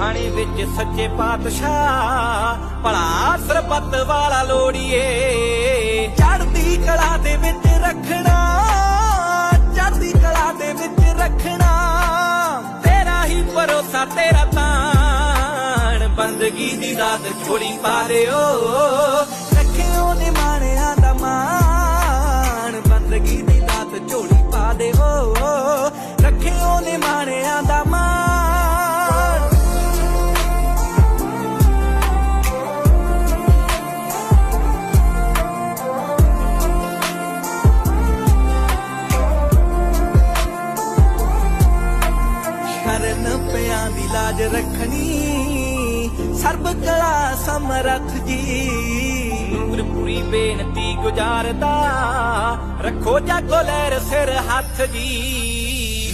ਹਾਣੀ ਵਿੱਚ ਸੱਚੇ ਪਾਤਸ਼ਾਹ, ਭਲਾ ਸਰਬੱਤ ਵਾਲਾ ਲੋੜੀਏ। ਚੜ੍ਹਦੀ ਕਲਾ ਦੇ ਵਿੱਚ ਰੱਖਣਾ, ਚੜ੍ਹਦੀ ਕਲਾ ਦੇ ਵਿੱਚ ਰੱਖਣਾ। ਤੇਰਾ ਹੀ ਭਰੋਸਾ, ਤੇਰਾ ਤਾਣ। ਬੰਦਗੀ ਦੀ ਦਾਤ ਛੋੜੀ ਪਾ ਪਿਆਂ ਦੀ ਲਾਜ ਰੱਖਣੀ। ਸਰਬ ਕਲਾ ਸਮਰੱਥ ਜੀ। ਨੂਰਪੁਰੀ ਬੇਨਤੀ ਗੁਜ਼ਾਰਦਾ। ਰੱਖੋ ਜਾਗੋ ਲਹਿਰ ਸਿਰ ਹੱਥ ਜੀ।